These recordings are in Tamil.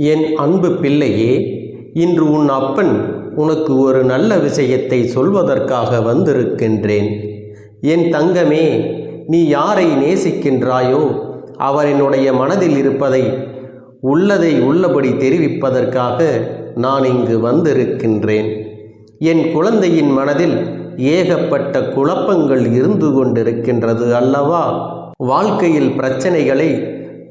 என் அன்பு பிள்ளையே இன்று உன் அப்பன் உனக்கு ஒரு நல்ல விஷயத்தை சொல்வதற்காக வந்திருக்கின்றேன். என் தங்கமே நீ யாரை நேசிக்கின்றாயோ அவரினுடைய மனதில் இருப்பதை உள்ளதை உள்ளபடி தெரிவிப்பதற்காக நான் இங்கு வந்திருக்கின்றேன். என் குழந்தையின் மனதில் ஏகப்பட்ட குழப்பங்கள் இருந்து கொண்டிருக்கின்றது அல்லவா? வாழ்க்கையில் பிரச்சனைகளை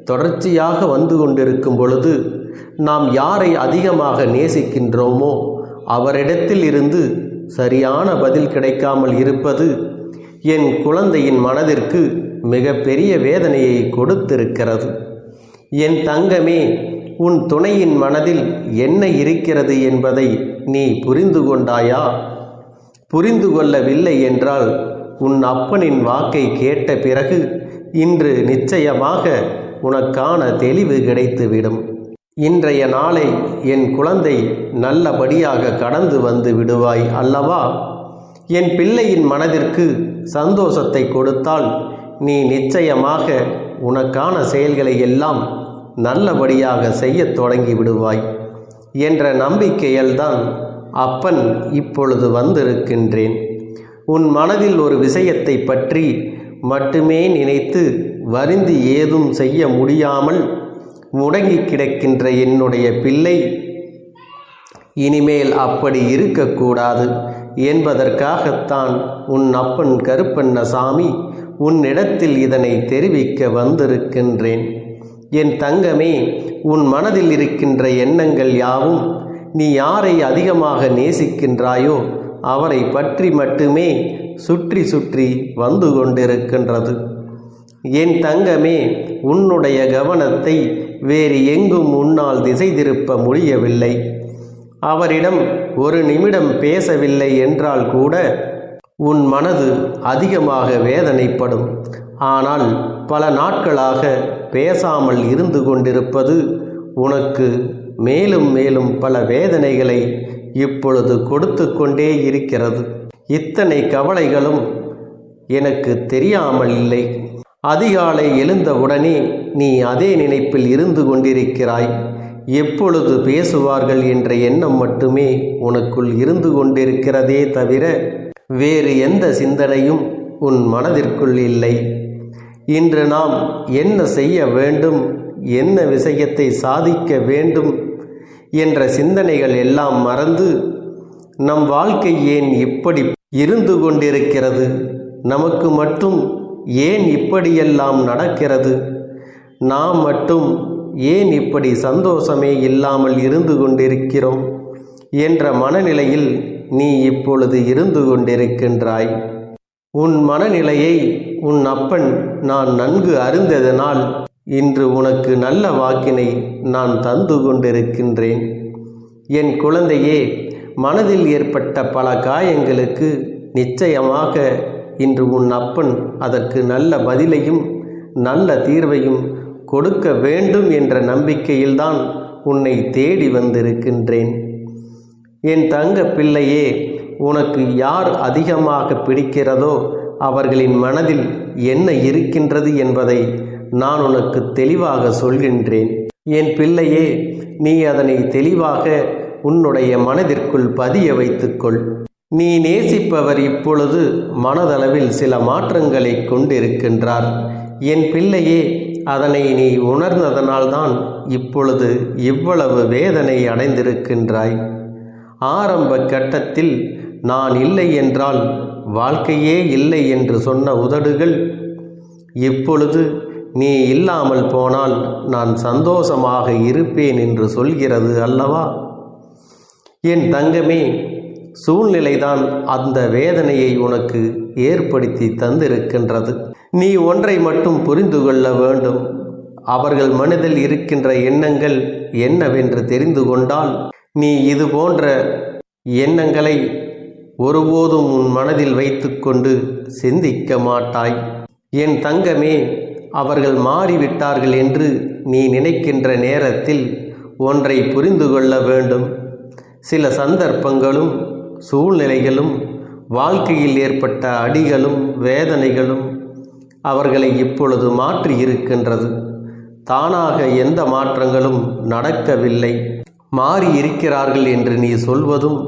தொடர்ச்சியாக வந்து கொண்டிருக்கும் பொழுது நாம் யாரை அதிகமாக நேசிக்கின்றோமோ அவரிடத்தில் இருந்து சரியான பதில் கிடைக்காமல் இருப்பது என் குழந்தையின் மனதிற்கு மிகப்பெரிய வேதனையை கொடுத்திருக்கிறது. என் தங்கமே உன் துணையின் மனதில் என்ன இருக்கிறது என்பதை நீ புரிந்து கொண்டாயா? புரிந்து கொள்ளவில்லை என்றால் உன் அப்பனின் வாக்கை கேட்ட பிறகு இன்று நிச்சயமாக உனக்கான தெளிவு கிடைத்துவிடும். இன்றைய நாளை என் குழந்தை நல்லபடியாக கடந்து வந்து விடுவாய் அல்லவா? என் பிள்ளையின் மனதிற்கு சந்தோஷத்தை கொடுத்தால் நீ நிச்சயமாக உனக்கான செயல்களை எல்லாம் நல்லபடியாக செய்யத் தொடங்கி விடுவாய் என்ற நம்பிக்கையில்தான் அப்பன் இப்பொழுது வந்திருக்கின்றேன். உன் மனதில் ஒரு விஷயத்தை பற்றி மட்டுமே நினைத்து வருந்தி ஏதும் செய்ய முடியாமல் முடங்கி கிடக்கின்ற என்னுடைய பிள்ளை இனிமேல் அப்படி இருக்கக்கூடாது என்பதற்காகத்தான் உன் அப்பன் கருப்பண்ணசாமி உன்னிடத்தில் இதனை தெரிவிக்க வந்திருக்கின்றேன். என் தங்கமே உன் மனதில் இருக்கின்ற எண்ணங்கள் யாவும் நீ யாரை அதிகமாக நேசிக்கின்றாயோ அவரை பற்றி மட்டுமே சுற்றி சுற்றி வந்து கொண்டிருக்கின்றது. என் தங்கமே உன்னுடைய கவனத்தை வேறு எங்கும் உன்னால் திசை திருப்ப முடியவில்லை. அவரிடம் ஒரு நிமிடம் பேசவில்லை என்றால் கூட உன் மனது அதிகமாக வேதனைப்படும். ஆனால் பல நாட்களாக பேசாமல் இருந்து கொண்டிருப்பது உனக்கு மேலும் மேலும் பல வேதனைகளை இப்பொழுது கொடுத்து கொண்டே இருக்கிறது. இத்தனை கவலைகளும் எனக்கு தெரியாமல் இல்லை. அதிகாலை எழுந்தவுடனே நீ அதே நினைப்பில் இருந்து கொண்டிருக்கிறாய். எப்பொழுது பேசுவார்கள் என்ற எண்ணம் மட்டுமே உனக்குள் இருந்து கொண்டிருக்கிறதே தவிர வேறு எந்த சிந்தனையும் உன் மனதிற்குள் இல்லை. இன்று நாம் என்ன செய்ய வேண்டும் என்ன விஷயத்தை சாதிக்க வேண்டும் என்ற சிந்தனைகள் எல்லாம் மறந்து நம் வாழ்க்கை ஏன் இப்படி இருந்து கொண்டிருக்கிறது? நமக்கு மட்டும் ஏன் இப்படியெல்லாம் நடக்கிறது? நாம் மட்டும் ஏன் இப்படி சந்தோஷமே இல்லாமல் இருந்து கொண்டிருக்கிறோம்? என்ற மனநிலையில் நீ இப்பொழுது இருந்து கொண்டிருக்கின்றாய். உன் மனநிலையை உன் அப்பன் நான் நன்கு அறிந்ததனால் இன்று உனக்கு நல்ல வாக்கினை நான் தந்து கொண்டிருக்கின்றேன். என் குழந்தையே மனதில் ஏற்பட்ட பல காயங்களுக்கு நிச்சயமாக இன்று உன் அப்பன் அதற்கு நல்ல பதிலையும் நல்ல தீர்வையும் கொடுக்க வேண்டும் என்ற நம்பிக்கையில்தான் உன்னை தேடி வந்திருக்கின்றேன். என் தங்க பிள்ளையே உனக்கு யார் அதிகமாக பிடிக்கிறதோ அவர்களின் மனதில் என்ன இருக்கின்றது என்பதை நான் உனக்கு தெளிவாக சொல்கின்றேன். என் பிள்ளையே நீ அதனை தெளிவாக உன்னுடைய மனதிற்குள் பதிய வைத்துக்கொள். நீ நேசிப்பவர் இப்பொழுது மனதளவில் சில மாற்றங்களை கொண்டிருக்கின்றார். என் பிள்ளையே அதனை நீ உணர்ந்ததனால்தான் இப்பொழுது இவ்வளவு வேதனை அடைந்திருக்கின்றாய். ஆரம்ப கட்டத்தில் நான் இல்லை என்றால் வாழ்க்கையே இல்லை என்று சொன்ன உதடுகள் இப்பொழுது நீ இல்லாமல் போனால் நான் சந்தோஷமாக இருப்பேன் என்று சொல்கிறது அல்லவா? என் தங்கமே சூழ்நிலைதான் அந்த வேதனையை உனக்கு ஏற்படுத்தி தந்திருக்கின்றது. நீ ஒன்றை மட்டும் புரிந்து கொள்ள வேண்டும். அவர்கள் மனதில் இருக்கின்ற எண்ணங்கள் என்னவென்று தெரிந்து கொண்டால் நீ இது போன்ற எண்ணங்களை ஒருபோதும் உன் மனதில் வைத்துக்கொண்டு சிந்திக்க மாட்டாய். என் தங்கமே அவர்கள் மாறிவிட்டார்கள் என்று நீ நினைக்கின்ற நேரத்தில் ஒன்றை புரிந்து கொள்ள வேண்டும். சில சந்தர்ப்பங்களும் சூழ்நிலைகளும் வாழ்க்கையில் ஏற்பட்ட அடிகளும் வேதனைகளும் அவர்களை இப்பொழுது மாற்றி இருக்கின்றது தானாக எந்த மாற்றங்களும் நடக்கவில்லை. மாறி இருக்கிறார்கள் என்று நீ சொல்வதும்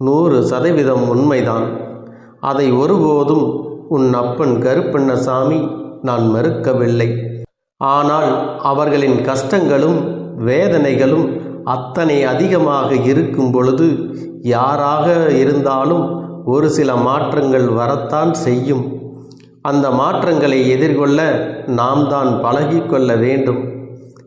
நூறு சதவீதம் உண்மைதான். அதை ஒருபோதும் உன் அப்பன் கருப்பண்ணசாமி நான் மறுக்கவில்லை. ஆனால் அவர்களின் கஷ்டங்களும் வேதனைகளும் அத்தனை அதிகமாக இருக்கும் பொழுது யாராக இருந்தாலும் ஒரு சில மாற்றங்கள் வரத்தான் செய்யும். அந்த மாற்றங்களை எதிர்கொள்ள நாம் தான் பழகிக்கொள்ள வேண்டும்.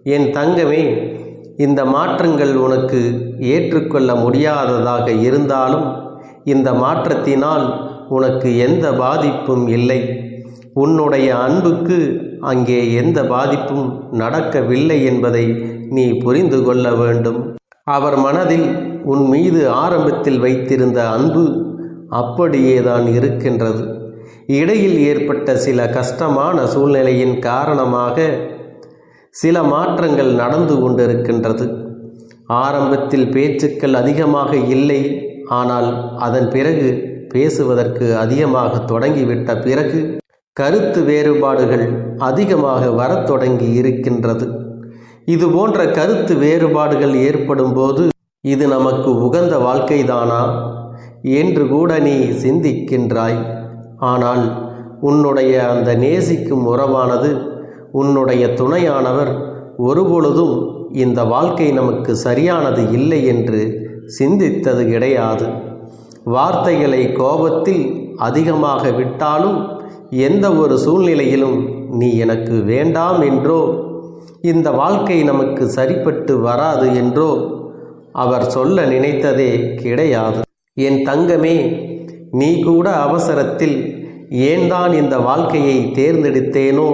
என் தங்கமே இந்த மாற்றங்கள் உனக்கு ஏற்றுக்கொள்ள முடியாததாக இருந்தாலும் இந்த மாற்றத்தினால் உனக்கு எந்த பாதிப்பும் இல்லை. உன்னுடைய அன்புக்கு அங்கே எந்த பாதிப்பும் நடக்கவில்லை என்பதை நீ புரிந்து கொள்ள வேண்டும். அவர் மனதில் உன் மீது ஆரம்பத்தில் வைத்திருந்த அன்பு அப்படியேதான் இருக்கின்றது. இடையில் ஏற்பட்ட சில கஷ்டமான சூழ்நிலையின் காரணமாக சில மாற்றங்கள் நடந்து கொண்டிருக்கின்றது. ஆரம்பத்தில் பேச்சுக்கள் அதிகமாக இல்லை ஆனால் அதன் பிறகு பேசுவதற்கு அதிகமாக தொடங்கிவிட்ட பிறகு கருத்து வேறுபாடுகள் அதிகமாக வரத் தொடங்கி இருக்கின்றது. இது போன்ற கருத்து வேறுபாடுகள் ஏற்படும் போது இது நமக்கு உகந்த வாழ்க்கைதானா? என்று கூட நீ சிந்திக்கின்றாய். ஆனால் உன்னுடைய அந்த நேசிக்கும் உறவானது உன்னுடைய துணையானவர் ஒருபொழுதும் இந்த வாழ்க்கை நமக்கு சரியானது இல்லை என்று சிந்தித்தது கிடையாது. வார்த்தைகளை கோபத்தில் அதிகமாக விட்டாலும் எந்த ஒரு சூழ்நிலையிலும் நீ எனக்கு வேண்டாம் என்றோ இந்த வாழ்க்கை நமக்கு சரிப்பட்டு வராது என்றோ அவர் சொல்ல நினைத்ததே கிடையாது. என் தங்கமே நீ கூட அவசரத்தில் ஏன் தான் இந்த வாழ்க்கையை தேர்ந்தெடுத்தேனோ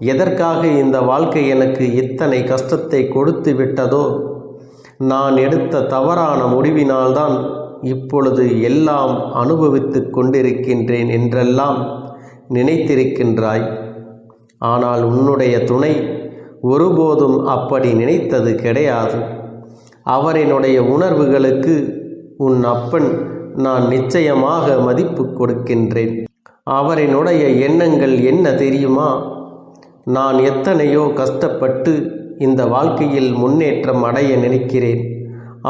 எதற்காக இந்த வாழ்க்கை எனக்கு இத்தனை கஷ்டத்தை கொடுத்து விட்டதோ நான் எடுத்த தவறான முடிவினால்தான் இப்பொழுது எல்லாம் அனுபவித்து கொண்டிருக்கின்றேன் என்றெல்லாம் நினைத்திருக்கின்றாய். ஆனால் உன்னுடைய துணை ஒருபோதும் அப்படி நினைத்தது கிடையாது. அவரினுடைய உணர்வுகளுக்கு உன் அப்பன் நான் நிச்சயமாக மதிப்பு கொடுக்கின்றேன். அவரினுடைய எண்ணங்கள் என்ன தெரியுமா? நான் எத்தனையோ கஷ்டப்பட்டு இந்த வாழ்க்கையில் முன்னேற்றம் அடைய நினைக்கிறேன்.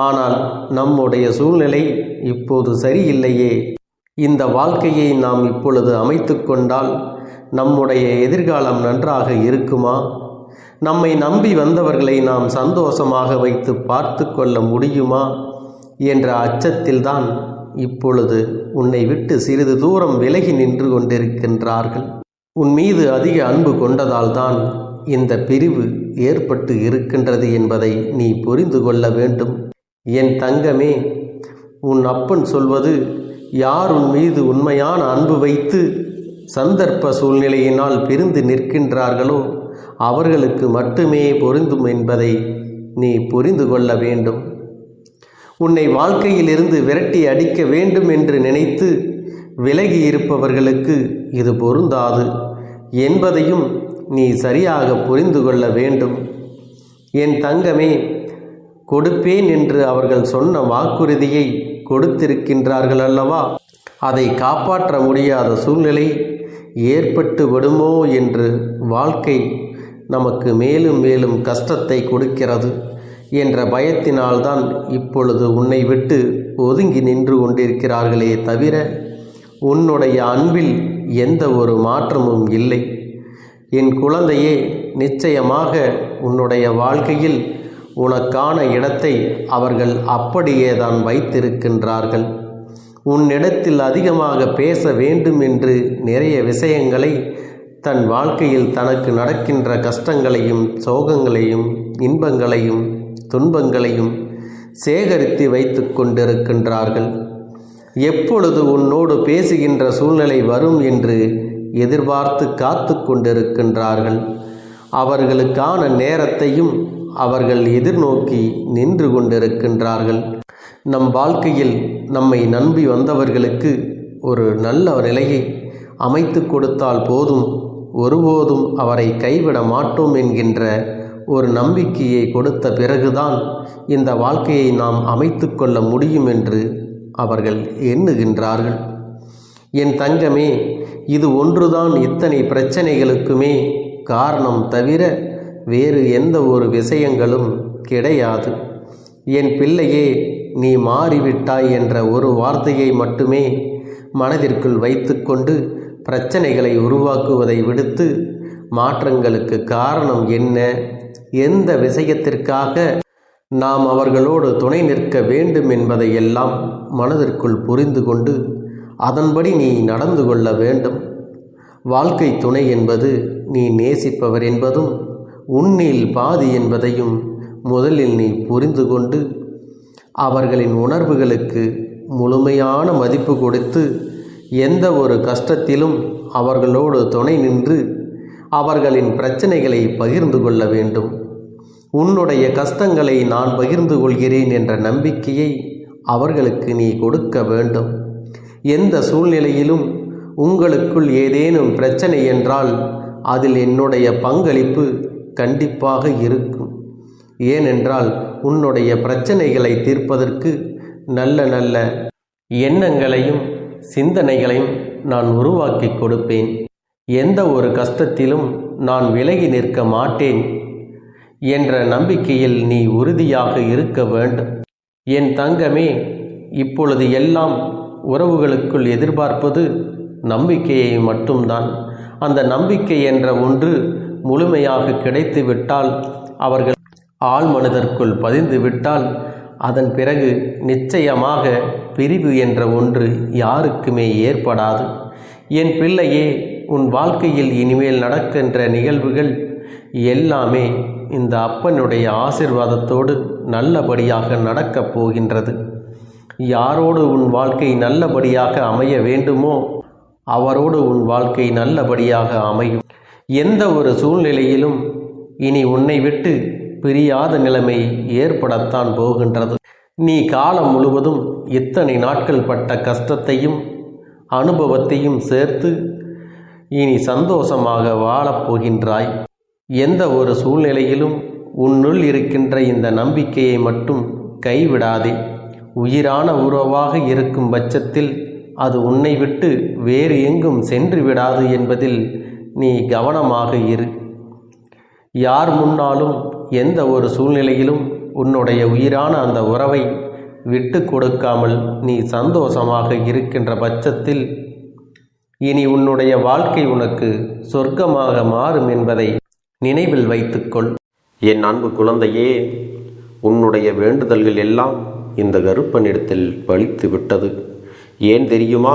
ஆனால் நம்முடைய சூழ்நிலை இப்போது சரியில்லையே. இந்த வாழ்க்கையை நாம் இப்பொழுது அமைத்து கொண்டால் நம்முடைய எதிர்காலம் நன்றாக இருக்குமா? நம்மை நம்பி வந்தவர்களை நாம் சந்தோஷமாக வைத்து பார்த்து கொள்ள முடியுமா? என்ற அச்சத்தில்தான் இப்பொழுது உன்னை விட்டு சிறிது தூரம் விலகி நின்று கொண்டிருக்கின்றார்கள். உன் மீது அதிக அன்பு கொண்டதால்தான் இந்த பிரிவு ஏற்பட்டு இருக்கின்றது என்பதை நீ புரிந்து கொள்ள வேண்டும். என் தங்கமே உன் அப்பன் சொல்வது யார் உன் மீது உண்மையான அன்பு வைத்து சந்தர்ப்ப சூழ்நிலையினால் பிரிந்து நிற்கின்றார்களோ அவர்களுக்கு மட்டுமே பொருந்தும் என்பதை நீ புரிந்து கொள்ள வேண்டும். உன்னை வாழ்க்கையிலிருந்து விரட்டி அடிக்க வேண்டும் என்று நினைத்து விலகி இருப்பவர்களுக்கு இது பொருந்தாது என்பதையும் நீ சரியாக புரிந்து கொள்ள வேண்டும். என் தங்கமே கொடுப்பேன் என்று அவர்கள் சொன்ன வாக்குறுதியை கொடுத்திருக்கின்றார்கள் அல்லவா அதை காப்பாற்ற முடியாத சூழ்நிலை ஏற்பட்டு விடுமோ என்று வாழ்க்கை நமக்கு மேலும் மேலும் கஷ்டத்தை கொடுக்கிறது என்ற பயத்தினால்தான் இப்பொழுது உன்னை விட்டு ஒதுங்கி நின்று கொண்டிருக்கிறார்களே தவிர உன்னுடைய அன்பில் எந்த ஒரு மாற்றமும் இல்லை. என் குழந்தையே நிச்சயமாக உன்னுடைய வாழ்க்கையில் உனக்கான இடத்தை அவர்கள் அப்படியே தான் வைத்திருக்கின்றார்கள் உன்னிடத்தில் அதிகமாக பேச வேண்டும் என்று நிறைய விஷயங்களை தன் வாழ்க்கையில் தனக்கு நடக்கின்ற கஷ்டங்களையும் சோகங்களையும் இன்பங்களையும் துன்பங்களையும் சேகரித்து வைத்து கொண்டிருக்கின்றார்கள். எப்பொழுது உன்னோடு பேசுகின்ற சூழ்நிலை வரும் என்று எதிர்பார்த்து காத்து கொண்டிருக்கின்றார்கள். அவர்களுக்கான நேரத்தையும் அவர்கள் எதிர்நோக்கி நின்று கொண்டிருக்கின்றார்கள். நம் வாழ்க்கையில் நம்மை நம்பி வந்தவர்களுக்கு ஒரு நல்ல நிலையை அமைத்து கொடுத்தால் போதும் ஒருபோதும் அவரை கைவிட மாட்டோம் என்கின்ற ஒரு நம்பிக்கையை கொடுத்த பிறகுதான் இந்த வாழ்க்கையை நாம் அமைத்து கொள்ள முடியும் என்று அவர்கள் எண்ணுகின்றார்கள். என் தங்கமே இது ஒன்றுதான் இத்தனை பிரச்சனைகளுக்குமே காரணம் தவிர வேறு எந்த ஒரு விஷயங்களும் கிடையாது. என் பிள்ளையே நீ மாறிவிட்டாய் என்ற ஒரு வார்த்தையை மட்டுமே மனதிற்குள் வைத்துக்கொண்டு பிரச்சனைகளை உருவாக்குவதை விடுத்து மாற்றங்களுக்கு காரணம் என்ன? எந்த விஷயத்திற்காக நாம் அவர்களோடு துணை நிற்க வேண்டும் என்பதையெல்லாம் மனதிற்குள் புரிந்து கொண்டு அதன்படி நீ நடந்து கொள்ள வேண்டும். வாழ்க்கை துணை என்பது நீ நேசிப்பவர் என்பதும் உன்னில் பாதி என்பதையும் முதலில் நீ புரிந்து கொண்டு அவர்களின் உணர்வுகளுக்கு முழுமையான மதிப்பு கொடுத்து எந்த ஒரு கஷ்டத்திலும் அவர்களோடு துணை நின்று அவர்களின் பிரச்சனைகளை பகிர்ந்து கொள்ள வேண்டும். உன்னுடைய கஷ்டங்களை நான் பகிர்ந்து கொள்கிறேன் என்ற நம்பிக்கையை அவர்களுக்கு நீ கொடுக்க வேண்டும். எந்த சூழ்நிலையிலும் உங்களுக்குள் ஏதேனும் பிரச்சனை என்றால் அதில் என்னுடைய பங்களிப்பு கண்டிப்பாக இருக்கும். ஏனென்றால் உன்னுடைய பிரச்சனைகளை தீர்ப்பதற்கு நல்ல நல்ல எண்ணங்களையும் சிந்தனைகளையும் நான் உருவாக்கி கொடுப்பேன். எந்த ஒரு கஷ்டத்திலும் நான் விலகி நிற்க மாட்டேன் என்ற நம்பிக்கையில் நீ உறுதியாக இருக்க வேண்டும். என் தங்கமே இப்பொழுது எல்லாம் உறவுகளுக்குள் எதிர்பார்ப்பது நம்பிக்கையை மட்டும்தான். அந்த நம்பிக்கை என்ற ஒன்று முழுமையாக கிடைத்துவிட்டால் அவர்கள் ஆள் மனதிற்குள் பதிந்து விட்டால் அதன் பிறகு நிச்சயமாக பிரிவு என்ற ஒன்று யாருக்குமே ஏற்படாது. என் பிள்ளையே உன் வாழ்க்கையில் இனிமேல் நடக்கின்ற நிகழ்வுகள் எல்லாமே இந்த அப்பனுடைய ஆசிர்வாதத்தோடு நல்லபடியாக நடக்கப் போகின்றது. யாரோடு உன் வாழ்க்கை நல்லபடியாக அமைய வேண்டுமோ அவரோடு உன் வாழ்க்கை நல்லபடியாக அமையும். எந்த ஒரு சூழ்நிலையிலும் இனி உன்னை விட்டு பிரியாத நிலைமை ஏற்படத்தான் போகின்றது. நீ காலம் முழுவதும் இத்தனை நாட்கள் பட்ட கஷ்டத்தையும் அனுபவத்தையும் சேர்த்து இனி சந்தோஷமாக வாழப்போகின்றாய் எந்த ஒரு சூழ்நிலையிலும் உன்னுள் இருக்கின்ற இந்த நம்பிக்கையை மட்டும் கைவிடாதே. உயிரான உறவாக இருக்கும் பட்சத்தில் அது உன்னை விட்டு வேறு எங்கும் சென்று விடாது என்பதில் நீ கவனமாக இரு. யார் முன்னாலும் எந்த ஒரு சூழ்நிலையிலும் உன்னுடைய உயிரான அந்த உறவை விட்டு கொடுக்காமல் நீ சந்தோஷமாக இருக்கின்ற பட்சத்தில் இனி உன்னுடைய வாழ்க்கை உனக்கு சொர்க்கமாக மாறும் என்பதை நினைவில் வைத்துக்கொள். என் அன்பு குழந்தையே உன்னுடைய வேண்டுதல்கள் எல்லாம் இந்த கருப்பனிடத்தில் பலித்து விட்டது ஏன் தெரியுமா?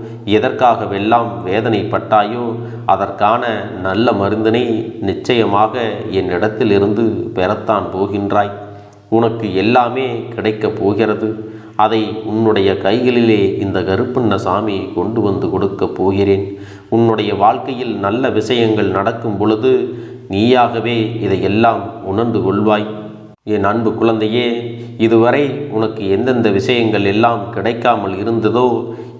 எதற்காகவெல்லாம் வேதனைப்பட்டாயோ அதற்கான நல்ல மருந்தினை நிச்சயமாக என்னிடத்திலிருந்து பெறத்தான் போகின்றாய். உனக்கு எல்லாமே கிடைக்கப் போகிறது. அதை உன்னுடைய கைகளிலே இந்த கருப்பண்ண சாமி கொண்டு வந்து கொடுக்கப் போகிறேன். உன்னுடைய வாழ்க்கையில் நல்ல விஷயங்கள் நடக்கும் பொழுது நீயாகவே இதையெல்லாம் உணர்ந்து கொள்வாய். என் அன்பு குழந்தையே இதுவரை உனக்கு எந்தெந்த விஷயங்கள் எல்லாம் கிடைக்காமல் இருந்ததோ